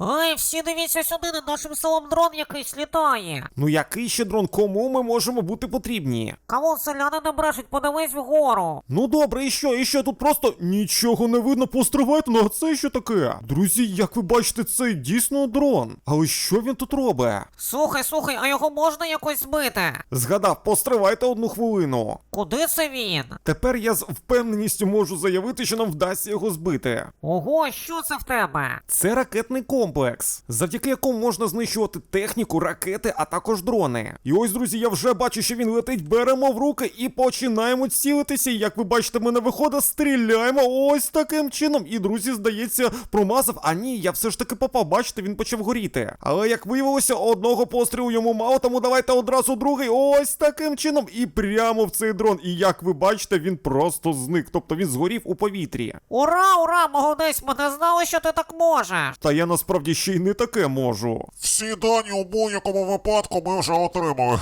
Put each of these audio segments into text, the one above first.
Ой, всі дивіться сюди, над нашим селом дрон якийсь літає. Ну який ще дрон, кому ми можемо бути потрібні? Кого селяни не брешуть, подивись вгору. Ну добре, і що, і що тут просто нічого не видно, постривайте, ну а це що таке? Друзі, як ви бачите, це дійсно дрон. Але що він тут робить? Слухай, слухай, а його можна якось збити? Згадав, постривайте одну хвилину. Куди це він? Тепер я з впевненістю можу заявити, що нам вдасться його збити. Ого, що це в тебе? Це ракетний комплекс, завдяки якому можна знищувати техніку, ракети, а також дрони. І ось, друзі, я вже бачу, що він летить. Беремо в руки і починаємо цілитися. Як ви бачите, мене виходить, стріляємо ось таким чином. І друзі, здається, промазав. А ні, я все ж таки попав. Бачите, він почав горіти. Але як виявилося, одного пострілу йому мало, тому давайте одразу другий. Ось таким чином. І прямо в цей дрон. І як ви бачите, він просто зник. Тобто він згорів у повітрі. Ура, ура, молодець, ми не знали, що ти так можеш. Та я насправді ще й не таке можу. Всі дані у будь-якому випадку ми вже отримали.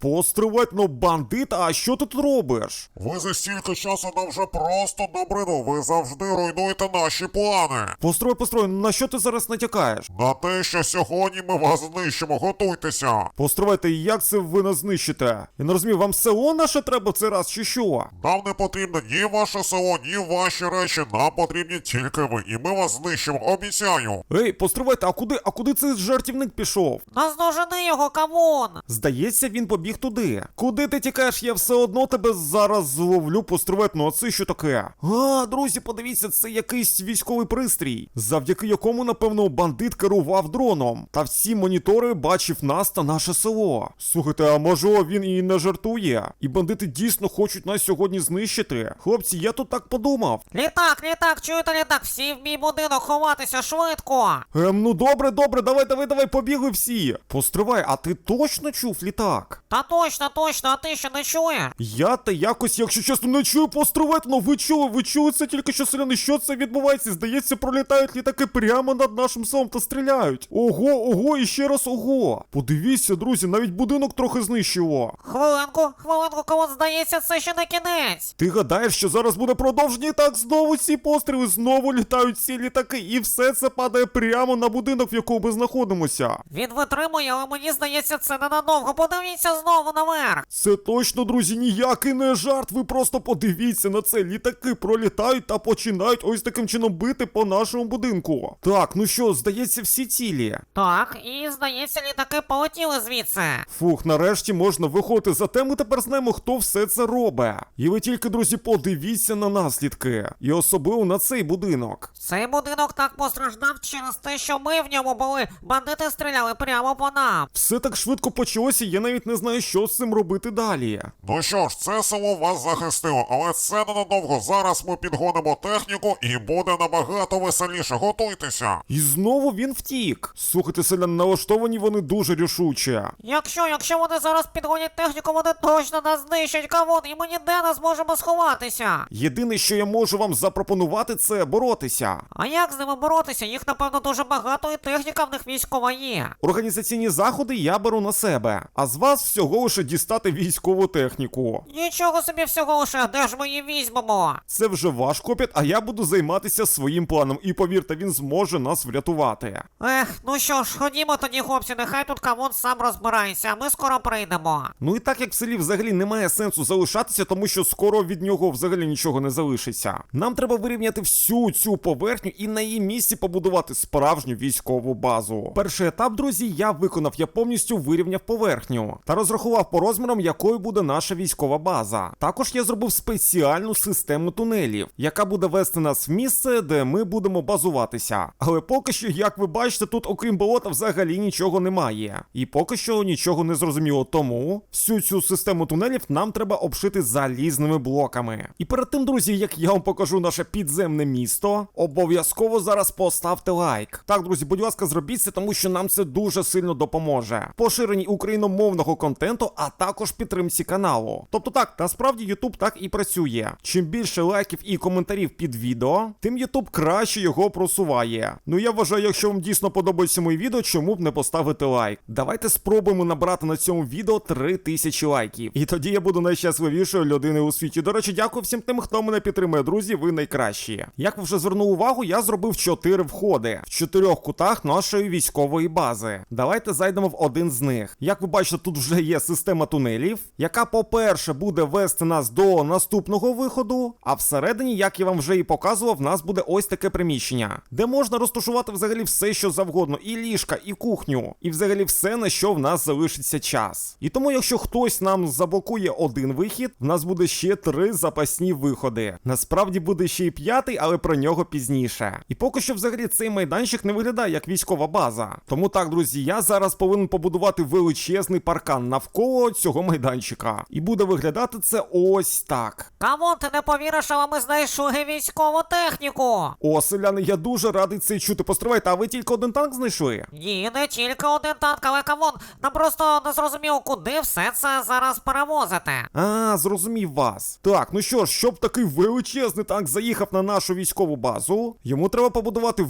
Постривать, ну бандит, а що ти тут робиш? Ви за стільки часу нам вже просто набриду. Ви завжди руйнуєте наші плани. Построй, построй, на що ти зараз натякаєш? На те, що сьогодні ми вас знищимо, готуйтеся. Постривайте, як це ви нас знищите? Я не розумію, вам село наше треба в цей раз чи що? Нам не потрібно ні ваше село, ні ваші речі. Нам потрібні тільки ви, і ми вас знищимо, обіцяю. Ей, постривайте, а куди, а куди цей жартівник пішов? Наздожени його, камон. Здається, він побіг туди. Куди ти тікаєш? Я все одно тебе зараз зловлю, постривать, ну а це що таке? А, друзі, подивіться, це якийсь військовий пристрій, завдяки якому, напевно, бандит керував дроном. Та всі монітори бачив нас та наше село. Слухайте, а може він і не жартує? І бандити дійсно хочуть нас сьогодні знищити. Хлопці, я тут так подумав. Літак, літак, чуєте літак, всі в мій будинок ховатися швидко. Ем, ну добре, добре, давай, давай, давай, побігли всі. Постривай, а ти точно чув літак? Та точно, точно, а ти що не чуєш? Я та якось, якщо чесно, не чую постривати, ну ви чули, ви чули це тільки що селяни, що це відбувається? Здається, пролітають літаки прямо над нашим селом та стріляють. Ого, ого, і ще раз ого. Подивіться, друзі, навіть будинок трохи знищило. Хвилинку, хвилинку, кому здається, це ще не кінець. Ти гадаєш, що зараз буде продовження і так знову ці постріли, знову літають ці літаки, і все це падає прямо на будинок, в якому ми знаходимося. Він витримує, але мені здається, це ненадовго. Подивіться знову наверх. Це точно, друзі, ніякий не жарт. Ви просто подивіться на це. Літаки пролітають та починають ось таким чином бити по нашому будинку. Так, ну що, здається, всі цілі. Так, і здається, літаки полетіли звідси. Фух, нарешті можна виходити. Зате ми тепер знаємо, хто все це робить. І ви тільки, друзі, подивіться на наслідки. І особливо на цей будинок. Цей будинок так постраждав через те, що ми в ньому були. Бандити стріляли прямо по нам. Все так швидко почалося, я навіть не знаю, що з цим робити далі. Ну що ж, це село вас захистило, але це ненадовго. Зараз ми підгонимо техніку і буде набагато веселіше. Готуйтеся. І знову він втік. Слухайте, селян, налаштовані вони дуже рішуче. Якщо, якщо вони зараз підгонять техніку, вони точно нас знищать кавун, і ми ніде не зможемо сховатися. Єдине, що я можу вам запропонувати, це боротися. А як з ними боротися? Їх напевно дуже багато, і техніка в них військова є. Організаційні заходи я беру на себе, а з вас всього лише дістати військову техніку. Нічого собі всього лише, де ж ми її візьмемо? Це вже ваш копіт, а я буду займатися своїм планом. І повірте, він зможе нас врятувати. Ех, ну що ж, ходімо тоді, хлопці, нехай тут кавун сам розбирається, а ми скоро прийдемо. Ну і так як в селі взагалі немає сенсу залишатися, тому що скоро від нього взагалі нічого не залишиться. Нам треба вирівняти всю цю поверхню і на її місці побудувати справжню військову базу. Перший етап, друзі, я виконав, я повністю вирівняв поверхню та розрахував по розмірам, якою буде наша військова база. Також я зробив спеціальну систему тунелів, яка буде вести нас в місце, де ми будемо базуватися. Але поки що, як ви бачите, тут окрім болота взагалі нічого немає. І поки що нічого не зрозуміло. Тому всю цю систему тунелів нам треба обшити залізними блоками. І перед тим, друзі, як я вам покажу наше підземне місто, обов'язково зараз поставте лайк. Так, друзі, будь ласка, зробіть це, тому що нам це дуже сильно допоможе. Поширенні україномовного контенту, а також підтримці каналу. Тобто так, насправді YouTube так і працює. Чим більше лайків і коментарів під відео, тим YouTube краще його просуває. Ну я вважаю, якщо вам дійсно подобається моє відео, чому б не поставити лайк. Давайте спробуємо набрати на цьому відео 3000 лайків. І тоді я буду найщасливішою людиною у світі. До речі, дякую всім тим, хто мене підтримує, друзі. Ви найкращі. Як ви вже звернули увагу, я зробив 4 входи. В чотирьох кутах нашої військової бази. Давайте зайдемо в один з них. Як ви бачите, тут вже є система тунелів, яка, по-перше, буде вести нас до наступного виходу. А всередині, як я вам вже і показував, в нас буде ось таке приміщення, де можна розташувати взагалі все, що завгодно, і ліжка, і кухню, і взагалі все, на що в нас залишиться час. І тому, якщо хтось нам заблокує один вихід, в нас буде ще три запасні виходи. Насправді буде ще й п'ятий, але про нього пізніше. І поки що, взагалі, цей майданчик не виглядає як військова база. Тому так, друзі, я зараз повинен побудувати величезний паркан навколо цього майданчика. І буде виглядати це ось так. Камон, ти не повіриш, але ми знайшли військову техніку. О, селяни, я дуже радий це чути. Постривайте, а ви тільки один танк знайшли? Ні, не тільки один танк, але камон, нам просто не зрозуміло, куди все це зараз перевозити. А, зрозумів вас. Так, ну що ж, щоб такий величезний танк заїхав на нашу військову базу, йому треба побудувати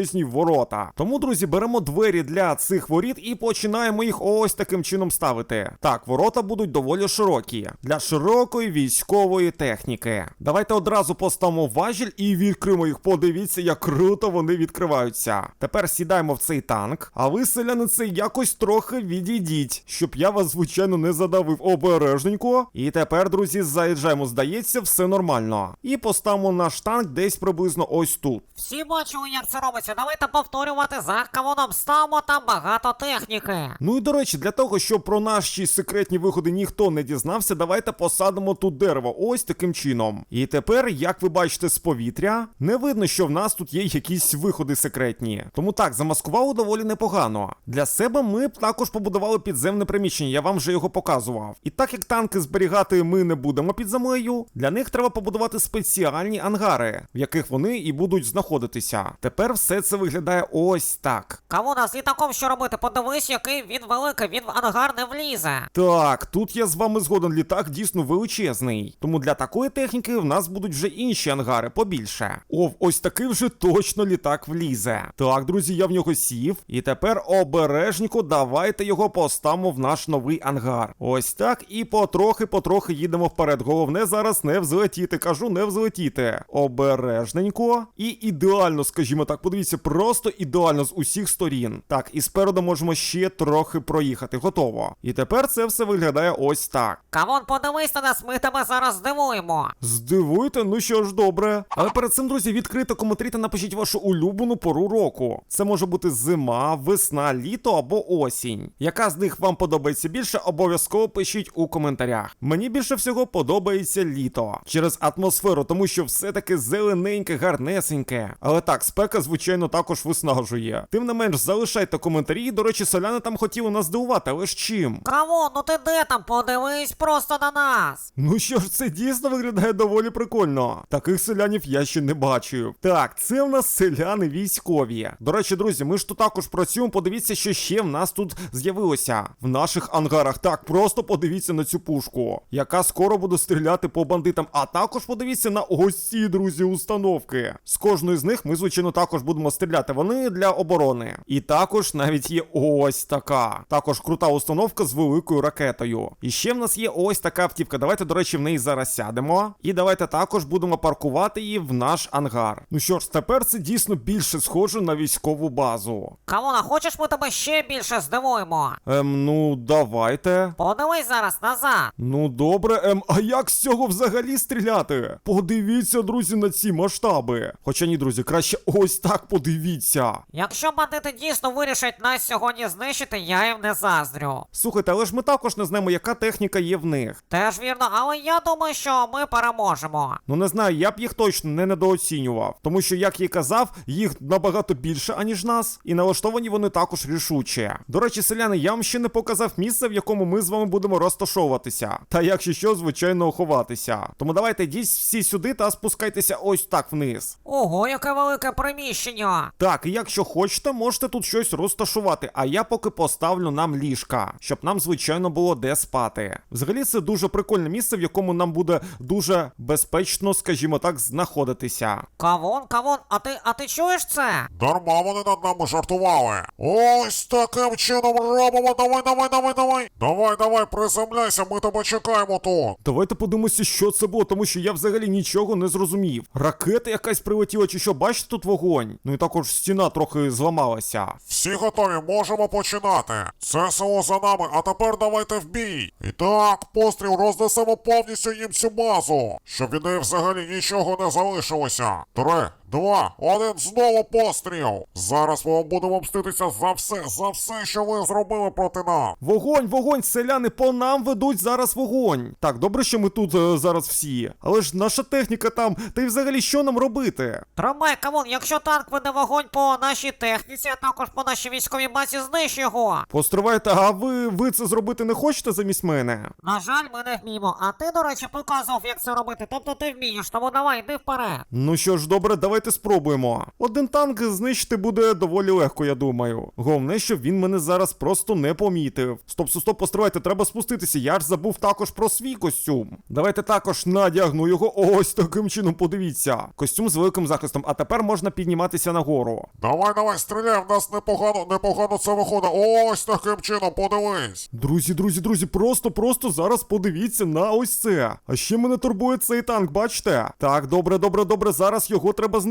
величезні ворота. Тому, друзі, беремо двері для цих воріт і починаємо їх ось таким чином ставити. Так, ворота будуть доволі широкі для широкої військової техніки. Давайте одразу поставимо важіль і відкриємо їх. Подивіться, як круто вони відкриваються. Тепер сідаємо в цей танк, а ви, селяни, це якось трохи відійдіть, щоб я вас, звичайно, не задавив обережненько. І тепер, друзі, заїжджаємо. Здається, все нормально. І поставимо наш танк десь приблизно ось тут. Всі бачили, як це робиться. Давайте повторювати за камоном. Ставимо там багато техніки. Ну і до речі, для того, щоб про наші секретні виходи ніхто не дізнався, давайте посадимо тут дерево. Ось таким чином. І тепер, як ви бачите з повітря, не видно, що в нас тут є якісь виходи секретні. Тому так, замаскувало доволі непогано. Для себе ми б також побудували підземне приміщення, я вам вже його показував. І так як танки зберігати ми не будемо під землею, для них треба побудувати спеціальні ангари, в яких вони і будуть знаходитися. Тепер все це виглядає ось так. Камон, а з літаком що робити? Подивись, який він великий, він в ангар не влізе. Так, тут я з вами згоден, літак дійсно величезний. Тому для такої техніки в нас будуть вже інші ангари побільше. О, ось такий вже точно літак влізе. Так, друзі, я в нього сів. І тепер обережніку давайте його поставимо в наш новий ангар. Ось так, і потрохи-потрохи їдемо вперед. Головне зараз не взлетіти. Кажу, не взлетіти. Обережненько. І ідеально, скажімо так, подивіться, просто ідеально з усіх сторін. Так, і спереду можемо ще трохи проїхати. Готово. І тепер це все виглядає ось так. Камон, подивись на нас, ми тебе зараз здивуємо. Здивуйте, ну що ж, добре. Але перед цим, друзі, відкрито коментарі та напишіть вашу улюблену пору року. Це може бути зима, весна, літо або осінь. Яка з них вам подобається більше, обов'язково пишіть у коментарях. Мені більше всього подобається літо через атмосферу, тому що все-таки зелененьке, гарнесеньке. Але так, спека, звичайно, також виснажує. Тим не менш, залишайте коментарі. До речі, соляни там хотіли нас здивувати, але ж чим? Камон, ну ти де там? Подивись просто на нас. Ну що ж, це дійсно виглядає доволі прикольно. Таких селянів я ще не бачив. Так, це в нас селяни військові. До речі, друзі, ми ж тут також працюємо. Подивіться, що ще в нас тут з'явилося в наших ангарах. Так, просто подивіться на цю пушку, яка скоро буде стріляти по бандитам. А також подивіться на ось ці, друзі, установки. З кожної з них ми, звичайно, також будемо стріляти. Вони для оборони. І також навіть є ось така. Також крута установка з великою ракетою. І ще в нас є ось така автівка. Давайте, до речі, в неї зараз сядемо. І давайте також будемо паркувати її в наш ангар. Ну що ж, тепер це дійсно більше схоже на військову базу. Камон, а хочеш ми тебе ще більше здивуємо? Ем, ну давайте. Подивись зараз назад. Ну добре, ем, а як з цього взагалі стріляти? Подивіться, друзі, на ці масштаби. Хоча ні, друзі, краще ось так подивіться. Якщо бандити дійсно вирішать нас сьогодні знищити, я їм не заздрю. Слухайте, але ж ми також не знаємо, яка техніка є в них. Теж вірно, але я думаю, що ми переможемо. Ну не знаю, я б їх точно не недооцінював, тому що, як я й казав, їх набагато більше, аніж нас, і налаштовані вони також рішуче. До речі, селяни, я вам ще не показав місце, в якому ми з вами будемо розташовуватися. Та якщо що, звичайно, ховатися. Тому давайте йдіть всі сюди та спускайтеся ось так вниз. Ого, яке велике приміщення. Так, і якщо хочете, можете тут щось розташувати, а я поки поставлю нам ліжка, щоб нам, звичайно, було де спати. Взагалі, це дуже прикольне місце, в якому нам буде дуже безпечно, скажімо так, знаходитися. Кавон, кавон, а ти, а ти чуєш це? Дарма вони над нами жартували. Ось таким чином робимо. Давай, давай, давай, давай. Давай, давай, приземляйся, ми тебе чекаємо тут. Давайте подивимося, що це було, тому що я взагалі нічого не зрозумів. Ракета якась прилетіла, чи що, бачите тут вогонь? Ну і також стіна трохи зламалася. Всі готові, можемо починати. Це село за нами, а тепер давайте в бій. І так, постріл рознесемо повністю їм цю базу, щоб від неї взагалі нічого не залишилося. Три, два, один, знову постріл. Зараз ми вам будемо мститися за все, за все, що ви зробили проти нас. Вогонь, вогонь, селяни по нам ведуть зараз вогонь. Так, добре, що ми тут е, зараз всі. Але ж наша техніка там, та й взагалі що нам робити? Тримай, камон, якщо танк веде вогонь по нашій техніці, а також по нашій військовій базі, знищ його. Постривайте, а ви, ви це зробити не хочете замість мене? На жаль, ми не вміємо. А ти, до речі, показував, як це робити. Тобто ти вмієш, тому давай, йди вперед. Ну що ж, добре, давайте спробуємо. Один танк знищити буде доволі легко, я думаю. Головне, щоб він мене зараз просто не помітив. Стоп, стоп, стоп, постривайте, треба спуститися. Я ж забув також про свій костюм. Давайте також надягну його ось таким чином. Подивіться. Костюм з великим захистом, а тепер можна підніматися нагору. Давай, давай, стріляй, в нас непогано, непогано це виходить. Ось таким чином, подивись. Друзі, друзі, друзі, просто, просто зараз подивіться на ось це. А ще мене турбує цей танк, бачите? Так, добре, добре, добре, зараз його треба знищити.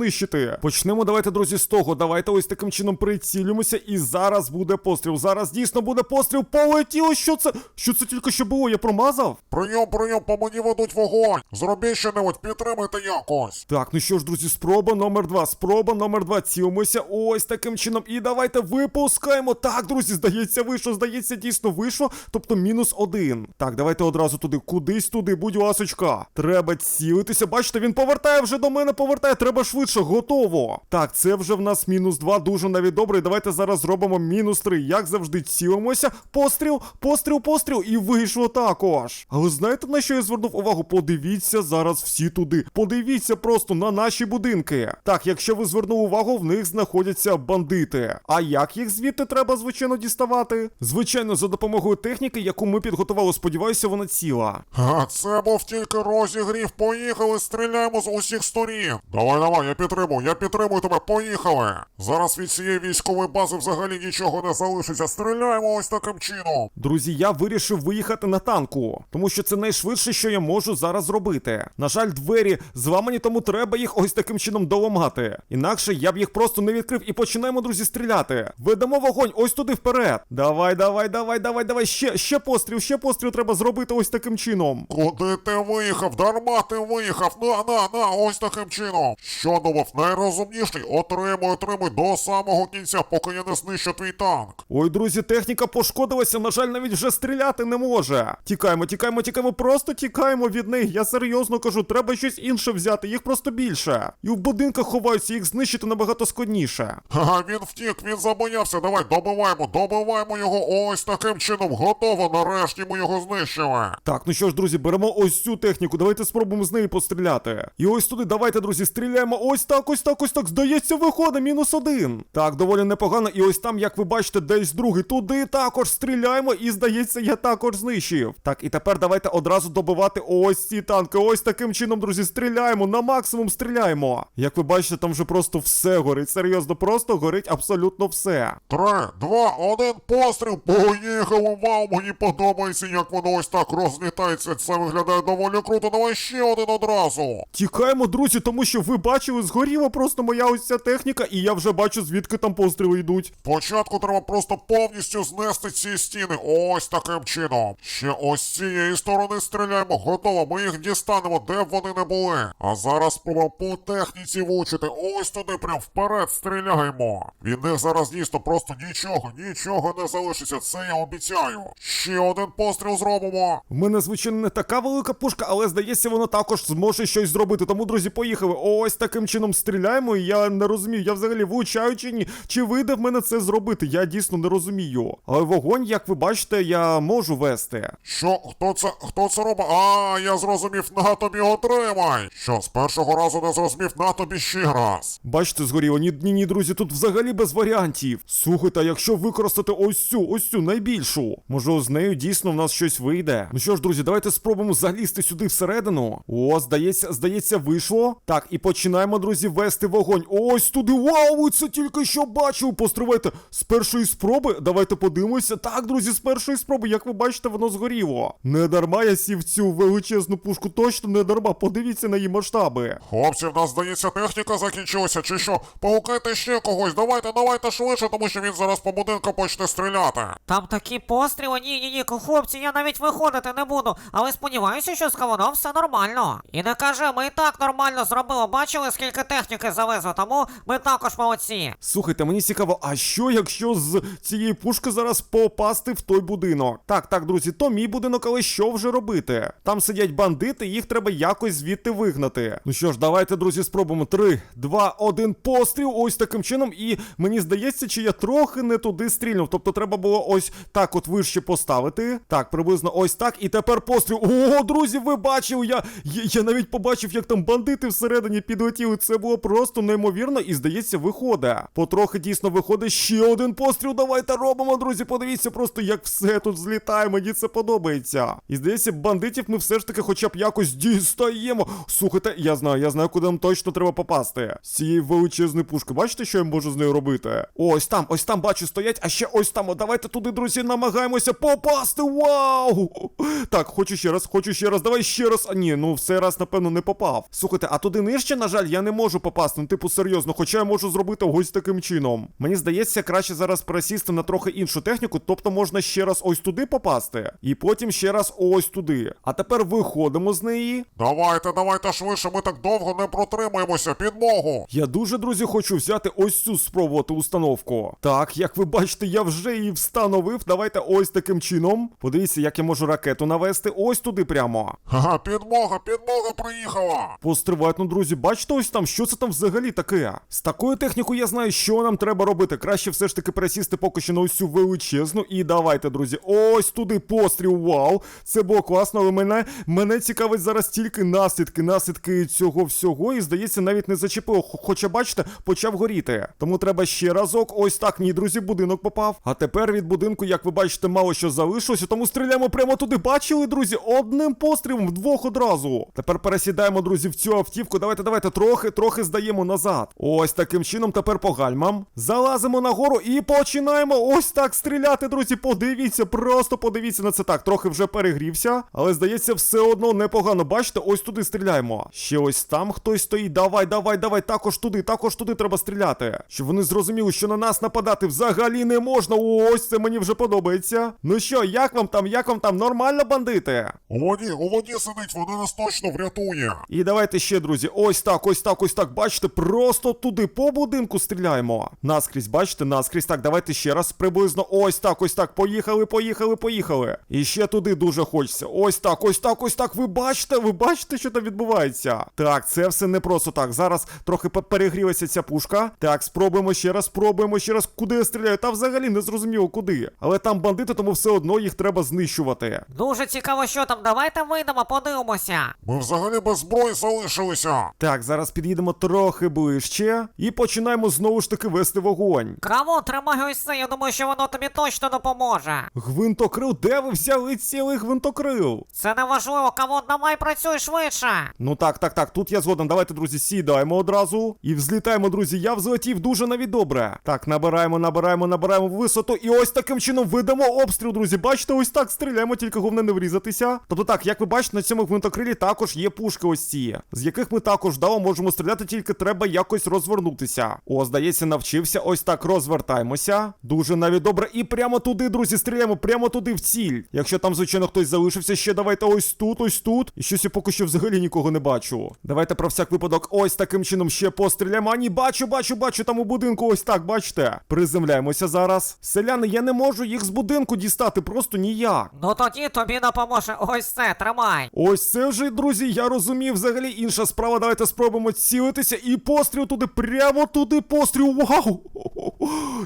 Почнемо, давайте, друзі, з того. Давайте ось таким чином прицілюємося, і зараз буде постріл. Зараз дійсно буде постріл. Полетіло. Що це? Що це тільки що було? Я промазав? Прийом, прийом, по мені ведуть вогонь. Зробіть що-небудь, підтримайте якось. Так, ну що ж, друзі, спроба номер два. Спроба номер два. Цілимося ось таким чином. І давайте випускаємо. Так, друзі, здається, вийшло, здається, дійсно вийшло. Тобто мінус один. Так, давайте одразу туди. Кудись туди, будь ласочка. Треба цілитися. Бачите, він повертає вже до мене, повертає. Треба швидше, готово. Так, це вже в нас мінус два. Дуже навіть добре. Давайте зараз зробимо мінус три. Як завжди, цілимося. Постріл, постріл, постріл. І вийшло також. Але знаєте, на що я звернув увагу? Подивіться зараз всі туди. Подивіться просто на наші будинки. Так, якщо ви звернули увагу, в них знаходяться бандити. А як їх звідти треба, звичайно, діставати? Звичайно, за допомогою техніки, яку ми підготували, сподіваюся, вона ціла. А це був тільки розігрів. Поїхали, стріляємо з усіх сторін. Давай, давай, я підтримую, я підтримую тебе, поїхали. Зараз від цієї військової бази взагалі нічого не залишиться. Стріляємо ось таким чином. Друзі, я вирішив виїхати на танку, тому що це найшвидше, що я можу зараз зробити. На жаль, двері зламані, тому треба їх ось таким чином доламати. Інакше я б їх просто не відкрив і починаємо, друзі, стріляти. Ведемо вогонь, ось туди вперед. Давай, давай, давай, давай, давай. Ще, ще постріл, ще постріл треба зробити ось таким чином. Куди ти виїхав? Дарма ти виїхав. На, на, на, ось таким чином. Що думав, найрозумніший? Отримуй, отримуй до самого кінця, поки я не знищу твій танк. Ой, друзі, техніка пошкодилася, на жаль, навіть вже стріляти не може. Тікаємо, тікаємо, тікаємо, просто тікаємо від них. Я серйозно кажу, треба щось інше взяти, їх просто більше. І в будинках ховаються, їх знищити набагато складніше. Ха, він втік, він забоявся. Давай, добиваємо, добиваємо його ось таким чином. Готово, нарешті ми його знищили. Так, ну що ж, друзі, беремо ось цю техніку, давайте спробуємо з неї постріляти. І ось туди, давайте, друзі, стріляємо. Ось так, ось так, ось так. Здається, виходить, мінус один. Так, доволі непогано. І ось там, як ви бачите, десь другий. Туди також стріляємо, і здається, я також знищив. Так, і тепер давайте одразу добивати ось ці танки. Ось таким чином, друзі, стріляємо. На максимум стріляємо. Як ви бачите, там вже просто все горить. Серйозно, просто горить абсолютно все. Три, два, один, постріл. Поїхали, вау, мені подобається, як воно ось так розлітається. Це виглядає доволі круто. Давай ще один одразу. Тікаємо, друзі, тому що ви бачили, згоріла просто моя ось ця техніка, і я вже бачу, звідки там постріли йдуть. Спочатку треба просто повністю знести ці стіни. Ось таким чином. Ще ось з цієї сторони стріляємо. Готово, ми їх дістанемо, де б вони не були. А зараз спробуємо по техніці влучити. Ось туди, прям вперед стріляємо. Від них зараз дійсно просто нічого, нічого не залишиться. Це я обіцяю. Ще один постріл зробимо. В мене, звичайно, не така велика пушка, але здається, воно також зможе щось зробити. Тому, друзі, поїхали. Ось таким чином стріляємо. І я не розумію, я взагалі влучаю чи ні. Чи вийде в мене це зробити? Я дійсно не розумію. Але вогонь, як ви бачите, я можу вести. Що, хто це, хто це робить? А, я зрозумів, на тобі отримай. Що, з першого разу не зрозумів, на тобі ще раз. Бачите, згоріло. Ні, ні, ні, друзі, тут взагалі без варіантів. Слухайте, а якщо використати ось цю, ось цю найбільшу, може з нею дійсно в нас щось вийде. Ну що ж, друзі, давайте спробуємо залізти сюди всередину. О, здається, здається, вийшло. Так, і починаємо Починаємо, друзі, вести вогонь. Ось туди. Вау, ви це тільки що бачив. Постривайте з першої спроби. Давайте подивимося. Так, друзі, з першої спроби, як ви бачите, воно згоріло. Не дарма я сів цю величезну пушку, точно не дарма. Подивіться на її масштаби. Хлопці, в нас здається, техніка закінчилася, чи що? Погукайте ще когось, давайте, давайте швидше, тому що він зараз по будинку почне стріляти. Там такі постріли, ні, ні, ні, хлопці, я навіть виходити не буду. Але сподіваюся, що з кавуном все нормально. І не кажи, ми і так нормально зробили. Бачили, скільки техніки завезли, тому ми також молодці. Слухайте, мені цікаво, а що якщо з цієї пушки зараз попасти в той будинок? Так, так, друзі, то мій будинок, але що вже робити? Там сидять бандити, їх треба якось звідти вигнати. Ну що ж, давайте, друзі, спробуємо. Три, два, один постріл. Ось таким чином. І мені здається, чи я трохи не туди стрільнув. Тобто треба було ось так от вище поставити. Так, приблизно ось так. І тепер постріл. О, друзі, ви бачили, я, я, я навіть побачив, як там бандити всередині підлетіли. Це було просто неймовірно і здається, виходить. Потрохи дійсно виходить ще один постріл. Давайте робимо, друзі. Подивіться просто, як все тут злітає. Мені це подобається. І здається, бандитів ми все ж таки хоча б якось дістаємо. Слухайте, я знаю, я знаю, куди нам точно треба попасти. З цієї величезної пушки. Бачите, що я можу з нею робити? Ось там, ось там бачу, стоять, а ще ось там. Давайте туди, друзі, намагаємося попасти. Вау! Так, хочу ще раз, хочу ще раз, давай ще раз. А ні, ну в цей раз, напевно, не попав. Слухайте, а туди нижче, на жаль, я не можу попасти. Ну, типу, серйозно, хоча я можу зробити ось таким чином. Мені здається, краще зараз пересісти на трохи іншу техніку, тобто можна ще раз ось туди попасти, і потім ще раз ось туди. А тепер виходимо з неї. Давайте, давайте швидше, ми так довго не протримаємося, підмогу. Я дуже, друзі, хочу взяти ось цю спробувати установку. Так, як ви бачите, я вже її встановив. Давайте ось таким чином. Подивіться, як я можу ракету навести. Ось туди прямо. Ага, підмога, підмога приїхала. Постривайте, ну, друзі, бачите ось там, що це там взагалі таке? З такою технікою я знаю, що нам треба робити. Краще все ж таки пересісти поки що на цю величезну. І давайте, друзі, ось туди постріл. Вау! Це було класно, але мене, мене цікавить зараз тільки наслідки, наслідки цього всього. І здається, навіть не зачепило. Хоча, бачите, почав горіти. Тому треба ще разок. Ось так, ні, друзі, будинок попав. А тепер від будинку, як ви бачите, мало що залишилося, тому стріляємо прямо туди. Бачили, друзі? Одним пострілом вдвох одразу. Тепер пересідаємо, друзі, в цю автівку. Давайте, давайте, трохи, трохи здаємо назад. Ось таким чином, тепер по гальмам. Залазимо нагору і починаємо ось так стріляти, друзі. Подивіться, просто подивіться на це так. Трохи вже перегрівся, але здається, все одно непогано. Бачите, ось туди стріляємо. Ще ось там хтось стоїть. Давай, давай, давай, також туди, також туди треба стріляти. Щоб вони зрозуміли, що на нас нападати взагалі не можна. Ось це мені вже подобається. Ну що, як вам там, як вам там? Нормально, бандити? У воді, у воді сидить, вона нас точно врятує. І давайте ще, друзі, ось так, ось так, ось так. Бачите, просто туди по будинку стріляємо. Наскрізь, бачите, наскрізь. Так, давайте ще раз. Приблизно ось так, ось так. Поїхали, поїхали, поїхали. І ще туди дуже хочеться. Ось так, ось так, ось так. Ви бачите, ви бачите, що там відбувається? Так, це все не просто так. Зараз трохи перегрілася ця пушка. Так, спробуємо ще раз, спробуємо ще раз. Куди я стріляю? Та взагалі не зрозуміло куди. Але там бандити, тому все одно їх треба знищувати. Дуже цікаво, що там. Давайте вийдемо, подивимося. Ми взагалі без зброї залишилися. Так, зараз під'їдемо трохи ближче і починаємо знову ж таки вести вогонь. Кавун, тримай це, я думаю, що воно тобі точно допоможе. Гвинтокрил, де ви взяли цілий гвинтокрил? Це не важливо, кавун, давай працюй швидше. Ну так, так, так, тут я згоден. Давайте, друзі, сідаємо одразу. І взлітаємо, друзі. Я взлетів дуже навіть добре. Так, набираємо, набираємо, набираємо висоту. І ось таким чином видамо обстріл, друзі. Бачите, ось так стріляємо, тільки головне не врізатися. Тобто так, як ви бачите, на цьому гвинтокрилі також є пушки ось ці, з яких ми також вдало можемо стріляти, тільки треба якось розвернутися. О, здається, навчився. Ось так розвертаємося. Дуже навіть добре. І прямо туди, друзі, стріляємо, прямо туди в ціль. Якщо там, звичайно, хтось залишився, ще давайте ось тут, ось тут. І щось я поки що взагалі нікого не бачу. Давайте про всяк випадок ось таким чином ще постріляємо. А ні, бачу, бачу, бачу там у будинку. Ось так, бачите. Приземляємося зараз. Селяни, я не можу їх з будинку дістати, просто ніяк. Ну тоді тобі допоможе ось це, тримай. Ось це вже, друзі, я розумів. Взагалі інша справа. Давайте спробуємо цілитися і постріл туди, прямо туди постріл. Вау!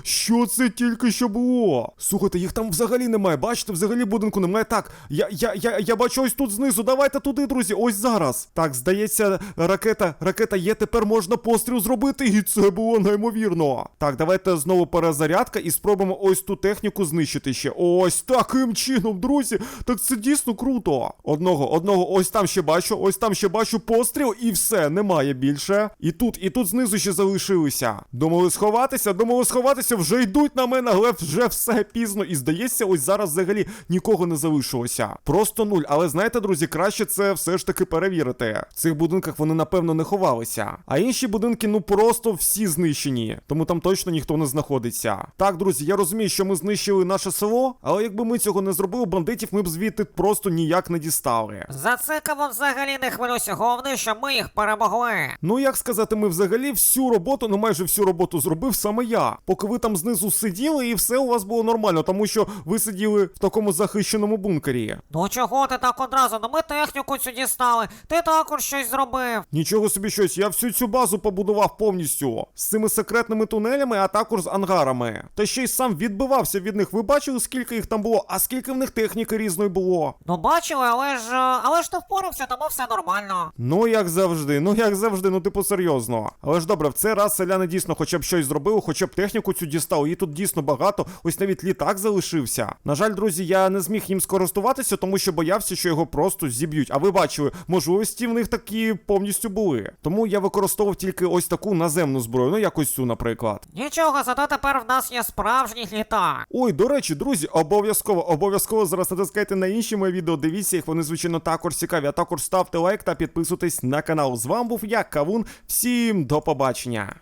Що це тільки що було? Слухайте, їх там взагалі немає. Бачите, взагалі будинку немає. Так, я, я, я, я бачу ось тут знизу. Давайте туди, друзі, ось зараз. Так, здається, ракета, ракета є. Тепер можна постріл зробити, і це було неймовірно. Так, давайте знову перезарядка і спробуємо ось ту техніку знищити ще. Ось таким чином, друзі. Так це дійсно круто. Одного, одного, ось там ще бачу, ось там ще бачу постріл, і все, немає більше. І тут, і тут знизу ще залишилися. Думали сховатися, думали сховатися, вже йдуть на мене, але вже все пізно. І здається, ось зараз взагалі нікого не залишилося. Просто нуль. Але знаєте, друзі, краще це все ж таки перевірити. В цих будинках вони напевно не ховалися. А інші будинки, ну просто всі знищені. Тому там точно ніхто не знаходиться. Так, друзі, я розумію, що ми знищили наше село, але якби ми цього не зробили, бандитів ми б звідти просто ніяк не дістали. За це кому взагалі не хвилюйся, головне, що ми їх перемогли. Ну як сказати, ми взагалі всю роботу, ну майже всю роботу зробив саме я. Поки ви там знизу сиділи, і все у вас було нормально, тому що ви сиділи в такому захищеному бункері. Ну чого ти так одразу? Ну ми техніку цю дістали. Ти також щось зробив. Нічого собі щось, я всю цю базу побудував повністю з цими секретними тунелями, а також з ангарами. Та ще й сам відбивався від них. Ви бачили, скільки їх там було, а скільки в них техніки різної було? Ну бачили, але ж. е, Але ж ти впорався, тому все нормально. Ну, як завжди, ну як завжди, ну типу серйозно. Але ж добре, в цей раз селяни дійсно хоча б щось зробили, хоча б техніку цю дістали. Її тут дійсно багато. Ось навіть літак залишився. На жаль, друзі, я не зміг їм скористуватися, тому що боявся, що його просто зіб'ють. А ви бачили, можливості в них такі повністю були. Тому я використовував тільки ось таку наземну зброю, ну якось цю, наприклад. Нічого, зато тепер в нас є справжній літак. Ой, до речі, друзі, обов'язково, обов'язково зараз натискайте на інші мої відео. Дивіться їх, вони звичайно також цікаві. А також ставте лайк та підписуйтесь на канал. З вами був я, Кавун. Всім до побачення.